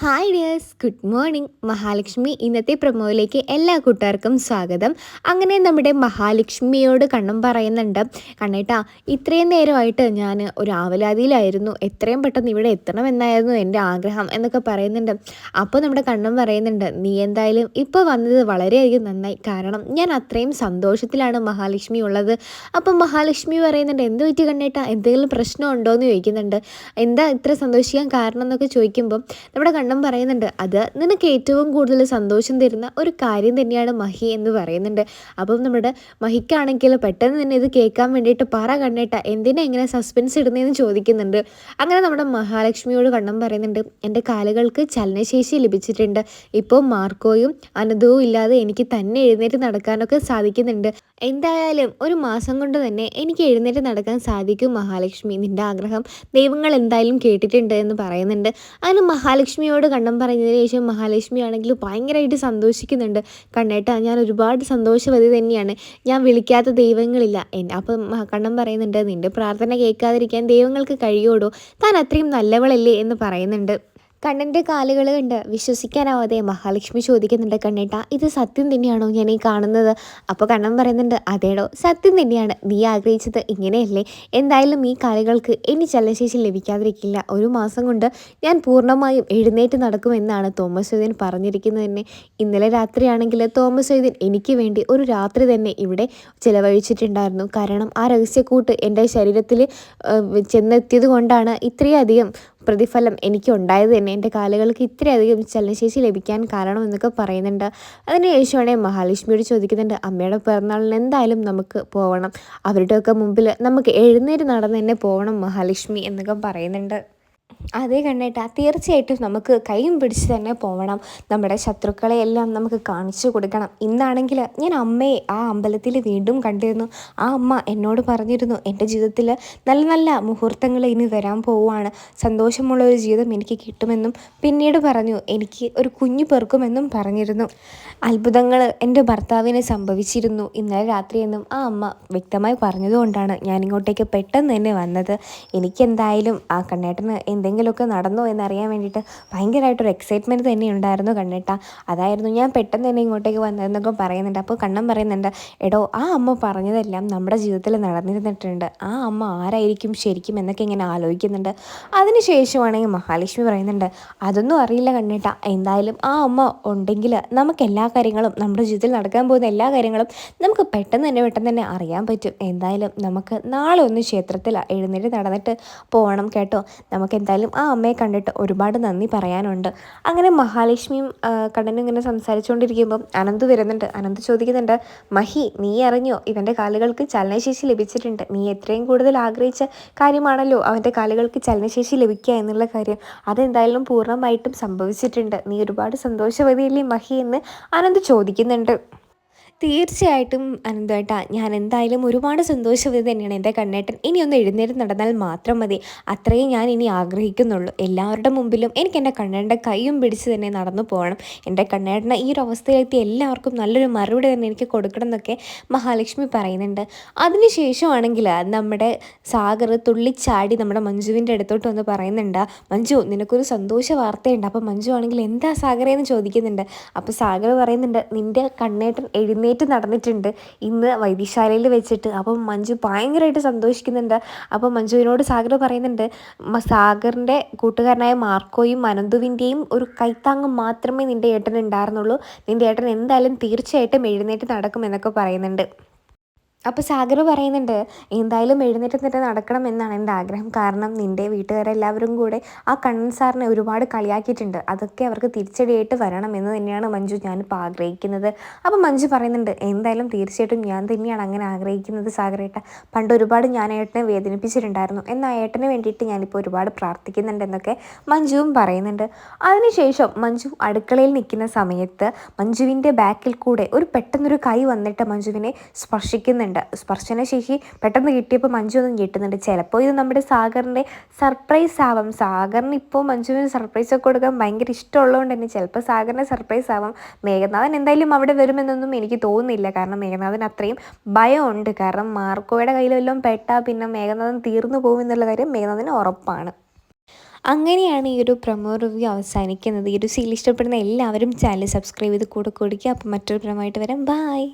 Hi dears good morning Mahalakshmi ഇന്നത്തെ പ്രൊമോയിലേക്ക് എല്ലാ കൂട്ടുകാർക്കും സ്വാഗതം. അങ്ങനെ നമ്മുടെ മഹാലക്ഷ്മിയോട് കണ്ണം പറയുന്നുണ്ട് കണ്ണേട്ടാ ഇത്രയും നേരമായിട്ട് ഞാൻ ഒരു ആവലാതിയിലായിരുന്നു. എത്രയും പെട്ടെന്ന് ഇവിടെ എത്തണമെന്നായിരുന്നു എന്റെ ആഗ്രഹം എന്നൊക്കെ പറയുന്നുണ്ട്. അപ്പോൾ നമ്മുടെ കണ്ണം പറയുന്നുണ്ട് നീ എന്തായാലും ഇപ്പോൾ വന്നത് വളരെയധികം നന്നായി. കാരണം ഞാൻ അത്രയും സന്തോഷത്തിലാണ് മഹാലക്ഷ്മി ഉള്ളത്. അപ്പം മഹാലക്ഷ്മി പറയുന്നുണ്ട് എന്ത് പറ്റി കണ്ണേട്ടാ? എന്തെങ്കിലും പ്രശ്നമുണ്ടോ എന്ന് ചോദിക്കുന്നുണ്ട്. എന്താ ഇത്ര സന്തോഷിക്കാൻ കാരണം എന്നൊക്കെ ചോദിക്കുമ്പോൾ നമ്മുടെ കണ്ണം പറയുന്നുണ്ട്. അത് നിനക്ക് ഏറ്റവും കൂടുതൽ സന്തോഷം തരുന്ന ഒരു കാര്യം തന്നെയാണ് മഹി എന്ന് പറയുന്നുണ്ട്. അപ്പം നമ്മുടെ മഹിക്കാണെങ്കിൽ പെട്ടെന്ന് തന്നെ ഇത് കേൾക്കാൻ വേണ്ടിയിട്ട് പറ കണ്ണേട്ട എന്തിനാ ഇങ്ങനെ സസ്പെൻസ് ഇടുന്നതെന്ന് ചോദിക്കുന്നുണ്ട്. അങ്ങനെ നമ്മുടെ മഹാലക്ഷ്മിയോട് കണ്ണം പറയുന്നുണ്ട് എന്റെ കാലുകൾക്ക് ചലനശേഷി ലഭിച്ചിട്ടുണ്ട്. ഇപ്പോൾ മാർക്കോയും അനന്തവും ഇല്ലാതെ എനിക്ക് തന്നെ എഴുന്നേറ്റ് നടക്കാനൊക്കെ സാധിക്കുന്നുണ്ട്. എന്തായാലും ഒരു മാസം കൊണ്ട് തന്നെ എനിക്ക് എഴുന്നേറ്റ് നടക്കാൻ സാധിക്കും മഹാലക്ഷ്മി. നിന്റെ ആഗ്രഹം ദൈവങ്ങൾ എന്തായാലും കേട്ടിട്ടുണ്ട് എന്ന് പറയുന്നുണ്ട്. അങ്ങനെ മഹാലക്ഷ്മിയോട് കണ്ണം പറഞ്ഞതിന് ശേഷം മഹാലക്ഷ്മി ആണെങ്കിൽ ഭയങ്കരമായിട്ട് സന്തോഷിക്കുന്നുണ്ട്. കണ്ണേട്ട ഞാൻ ഒരുപാട് സന്തോഷവതി തന്നെയാണ്. ഞാൻ വിളിക്കാത്ത ദൈവങ്ങളില്ല. അപ്പം കണ്ണം പറയുന്നുണ്ട് നിന്റെ പ്രാർത്ഥന കേൾക്കാതിരിക്കാൻ ദൈവങ്ങൾക്ക് കഴിയോടോ? താൻ അത്രയും നല്ലവളല്ലേ എന്ന് പറയുന്നുണ്ട്. കണ്ണന്റെ കാലുകൾ കണ്ട് വിശ്വസിക്കാനാവാതെ മഹാലക്ഷ്മി ചോദിക്കുന്നുണ്ട് കണ്ണേട്ട ഇത് സത്യം തന്നെയാണോ ഞാൻ ഈ കാണുന്നത്? അപ്പോൾ കണ്ണൻ പറയുന്നുണ്ട് അതേടോ സത്യം തന്നെയാണ്. നീ ആഗ്രഹിച്ചത് ഇങ്ങനെയല്ലേ. എന്തായാലും ഈ കാലുകൾക്ക് ഇനി ചലനശേഷി ലഭിക്കാതിരിക്കില്ല. ഒരു മാസം കൊണ്ട് ഞാൻ പൂർണമായും എഴുന്നേറ്റ് നടക്കുമെന്നാണ് തോമസ് വൈദ്യൻ പറഞ്ഞിരിക്കുന്നത് തന്നെ. ഇന്നലെ രാത്രിയാണെങ്കിൽ തോമസ് വൈദ്യൻ എനിക്ക് വേണ്ടി ഒരു രാത്രി തന്നെ ഇവിടെ ചിലവഴിച്ചിട്ടുണ്ടായിരുന്നു. കാരണം ആ രഹസ്യക്കൂട്ട് എന്റെ ശരീരത്തിൽ ചെന്നെത്തിയത് കൊണ്ടാണ് ഇത്രയധികം പ്രതിഫലം എനിക്ക് ഉണ്ടായത് തന്നെ. എന്റെ കാലുകൾക്ക് ഇത്രയധികം ചലനശേഷി ലഭിക്കാൻ കാരണം എന്നൊക്കെ പറയുന്നുണ്ട്. അതിന് ശേഷമാണ് മഹാലക്ഷ്മിയോട് ചോദിക്കുന്നുണ്ട് അമ്മയുടെ പിറന്നാളിന് എന്തായാലും നമുക്ക് പോകണം അവരുടെയൊക്കെ മുമ്പിൽ നമുക്ക് എഴുന്നേറ്റ് നടന്ന് തന്നെ പോകണം മഹാലക്ഷ്മി എന്നൊക്കെ പറയുന്നുണ്ട്. അതേ കണ്ണേട്ടാ തീർച്ചയായിട്ടും നമുക്ക് കൈയും പിടിച്ച് തന്നെ പോകണം നമ്മുടെ ശത്രുക്കളെ എല്ലാം നമുക്ക് കാണിച്ചു കൊടുക്കണം. ഇന്നാണെങ്കിൽ ഞാൻ അമ്മയെ ആ അമ്പലത്തിൽ വീണ്ടും കണ്ടിരുന്നു. ആ അമ്മ എന്നോട് പറഞ്ഞിരുന്നു എന്റെ ജീവിതത്തിൽ നല്ല നല്ല മുഹൂർത്തങ്ങൾ ഇനി വരാൻ പോവുകയാണ്. സന്തോഷമുള്ള ഒരു ജീവിതം എനിക്ക് കിട്ടുമെന്നും പിന്നീട് പറഞ്ഞു എനിക്ക് ഒരു കുഞ്ഞു പെറുക്കുമെന്നും പറഞ്ഞിരുന്നു. അത്ഭുതങ്ങൾ എന്റെ ഭർത്താവിന് സംഭവിച്ചിരുന്നു. ഇന്നലെ രാത്രിയെന്നും ആ അമ്മ വ്യക്തമായി പറഞ്ഞതുകൊണ്ടാണ് ഞാനിങ്ങോട്ടേക്ക് പെട്ടെന്ന് തന്നെ വന്നത്. എനിക്കെന്തായാലും ആ കണ്ണേട്ടന് എന്തെങ്കിലുമൊക്കെ നടന്നോ എന്നറിയാൻ വേണ്ടിയിട്ട് ഭയങ്കരമായിട്ടൊരു എക്സൈറ്റ്മെന്റ് തന്നെ ഉണ്ടായിരുന്നു കണ്ണിട്ട. അതായിരുന്നു ഞാൻ പെട്ടെന്ന് തന്നെ ഇങ്ങോട്ടേക്ക് വന്നതെന്നൊക്കെ പറയുന്നുണ്ട്. അപ്പോൾ കണ്ണൻ പറയുന്നുണ്ട് എടോ ആ അമ്മ പറഞ്ഞതെല്ലാം നമ്മുടെ ജീവിതത്തിൽ നടന്നിരുന്നിട്ടുണ്ട്. ആ അമ്മ ആരായിരിക്കും ശരിക്കും എന്നൊക്കെ ഇങ്ങനെ ആലോചിക്കുന്നുണ്ട്. അതിനുശേഷമാണെങ്കിൽ മഹാലക്ഷ്മി പറയുന്നുണ്ട് അതൊന്നും അറിയില്ല കണ്ണിട്ട. എന്തായാലും ആ അമ്മ ഉണ്ടെങ്കിൽ നമുക്ക് എല്ലാ കാര്യങ്ങളും നമ്മുടെ ജീവിതത്തിൽ നടക്കാൻ പോകുന്ന എല്ലാ കാര്യങ്ങളും നമുക്ക് പെട്ടെന്ന് തന്നെ പെട്ടെന്ന് തന്നെ അറിയാൻ പറ്റും. എന്തായാലും നമുക്ക് നാളെ ഒന്ന് ക്ഷേത്രത്തിൽ എഴുന്നേറ്റ് നടന്നിട്ട് പോകണം കേട്ടോ. നമുക്ക് എന്തായാലും ആ അമ്മയെ കണ്ടിട്ട് ഒരുപാട് നന്ദി പറയാനുണ്ട്. അങ്ങനെ മഹാലക്ഷ്മിയും കണ്ണനും ഇങ്ങനെ സംസാരിച്ചുകൊണ്ടിരിക്കുമ്പം അനന്ത് വരുന്നുണ്ട്. അനന്ത് ചോദിക്കുന്നുണ്ട് മഹി നീ അറിഞ്ഞോ? ഇവന്റെ കാലുകൾക്ക് ചലനശേഷി ലഭിച്ചിട്ടുണ്ട്. നീ എത്രയും കൂടുതൽ ആഗ്രഹിച്ച കാര്യമാണല്ലോ അവന്റെ കാലുകൾക്ക് ചലനശേഷി ലഭിക്കുക എന്നുള്ള കാര്യം. അതെന്തായാലും പൂർണമായിട്ടും സംഭവിച്ചിട്ടുണ്ട്. നീ ഒരുപാട് സന്തോഷവതിയല്ലേ മഹി? എന്ന് അനന്ത് ചോദിക്കുന്നുണ്ട്. തീർച്ചയായിട്ടും അനന്തേട്ടാ ഞാൻ എന്തായാലും ഒരുപാട് സന്തോഷവതി തന്നെയാണ് എന്റെ കണ്ണേട്ടൻ. ഇനി ഒന്ന് എഴുന്നേറ്റ് നടന്നാൽ മാത്രം മതി. അത്രയും ഞാൻ ഇനി ആഗ്രഹിക്കുന്നുള്ളൂ. എല്ലാവരുടെ മുമ്പിലും എനിക്ക് എന്റെ കണ്ണേട്ടന്റെ കൈയും പിടിച്ച് തന്നെ നടന്നു പോകണം. എന്റെ കണ്ണേട്ടനെ ഈ ഒരു അവസ്ഥയിലെത്തി എല്ലാവർക്കും നല്ലൊരു മറുപടി തന്നെ എനിക്ക് കൊടുക്കണം എന്നൊക്കെ മഹാലക്ഷ്മി പറയുന്നുണ്ട്. അതിനുശേഷമാണെങ്കിൽ നമ്മുടെ സാഗർ തുള്ളിച്ചാടി നമ്മുടെ മഞ്ജുവിന്റെ അടുത്തോട്ട് വന്ന് പറയുന്നുണ്ട് മഞ്ജു നിനക്കൊരു സന്തോഷ വാർത്തയുണ്ട്. അപ്പോൾ മഞ്ജു ആണെങ്കിൽ എന്താ സാഗറേ എന്ന് ചോദിക്കുന്നുണ്ട്? അപ്പോൾ സാഗർ പറയുന്നുണ്ട് നിന്റെ കണ്ണേട്ടൻ എഴുന്നേ എഴുന്നേറ്റ് നടന്നിട്ടുണ്ട്. ഇന്ന് വൈദ്യശാലയിൽ വെച്ചിട്ട്. അപ്പം മഞ്ജു ഭയങ്കരമായിട്ട് സന്തോഷിക്കുന്നുണ്ട്. അപ്പം മഞ്ജുവിനോട് സാഗർ പറയുന്നുണ്ട് സാഗറിന്റെ കൂട്ടുകാരനായ മാർക്കോയും അനന്തുവിന്റെയും ഒരു കൈത്താങ്ങ് മാത്രമേ നിന്റെ ഏട്ടൻ ഉണ്ടായിരുന്നുള്ളൂ. നിന്റെ ഏട്ടൻ എന്തായാലും തീർച്ചയായിട്ടും എഴുന്നേറ്റ് നടക്കും എന്നൊക്കെ പറയുന്നുണ്ട്. അപ്പോൾ സാഗർ പറയുന്നുണ്ട് എന്തായാലും എഴുന്നേറ്റ് നിന്നിട്ട് നടക്കണം എന്നാണ് എന്റെ ആഗ്രഹം. കാരണം നിന്റെ വീട്ടുകാരെല്ലാവരും കൂടെ ആ കണ്ണൻ സാറിനെ ഒരുപാട് കളിയാക്കിയിട്ടുണ്ട്. അതൊക്കെ അവർക്ക് തിരിച്ചടിയായിട്ട് വരണം എന്ന് തന്നെയാണ് മഞ്ജു ഞാനിപ്പോൾ ആഗ്രഹിക്കുന്നത്. അപ്പോൾ മഞ്ജു പറയുന്നുണ്ട് എന്തായാലും തീർച്ചയായിട്ടും ഞാൻ തന്നെയാണ് അങ്ങനെ ആഗ്രഹിക്കുന്നത് സാഗരേട്ട. പണ്ട് ഒരുപാട് ഞാൻ ഏട്ടനെ വേദനിപ്പിച്ചിട്ടുണ്ടായിരുന്നു. എന്നാൽ ഏട്ടന് വേണ്ടിയിട്ട് ഞാനിപ്പോൾ ഒരുപാട് പ്രാർത്ഥിക്കുന്നുണ്ട് എന്നൊക്കെ മഞ്ജുവും പറയുന്നുണ്ട്. അതിനുശേഷം മഞ്ജു അടുക്കളയിൽ നിൽക്കുന്ന സമയത്ത് മഞ്ജുവിന്റെ ബാക്കിൽ കൂടെ ഒരു പെട്ടെന്നൊരു കൈ വന്നിട്ട് മഞ്ജുവിനെ സ്പർശിക്കുന്നുണ്ട്. കിട്ടുന്നുണ്ട് സ്പർശനശേഷി പെട്ടെന്ന് കിട്ടിയപ്പോൾ ഒന്നും കിട്ടുന്നുണ്ട് ചിലപ്പോൾ ഇത് നമ്മുടെ സാഗറിന്റെ സർപ്രൈസ് ആവാം. സാഗറിന് ഇപ്പോൾ മഞ്ജുവിന് സർപ്രൈസ് ഒക്കെ കൊടുക്കാൻ ഭയങ്കര ഇഷ്ടമുള്ളതുകൊണ്ട് തന്നെ ചിലപ്പോൾ സാഗറിനെ സർപ്രൈസ് ആവാം. മേഘനാഥൻ എന്തായാലും അവിടെ വരുമെന്നൊന്നും എനിക്ക് തോന്നുന്നില്ല. കാരണം മേഘനാഥൻ അത്രയും ഭയമുണ്ട്. കാരണം മാർക്കോയുടെ കയ്യിൽ വല്ലതും പെട്ടാൽ പിന്നെ മേഘനാഥൻ തീർന്നു പോകും എന്നുള്ള കാര്യം മേഘനാഥന് ഉറപ്പാണ്. അങ്ങനെയാണ് ഈ ഒരു പ്രമോ റിവ്യൂ അവസാനിക്കുന്നത്. ഈ ഒരു സീൽ ഇഷ്ടപ്പെടുന്ന എല്ലാവരും ചാനൽ സബ്സ്ക്രൈബ് ചെയ്ത് കൂടെ കൊടുക്കുക. അപ്പോൾ മറ്റൊരു പ്രമോയിട്ട് വരാം. ബായ്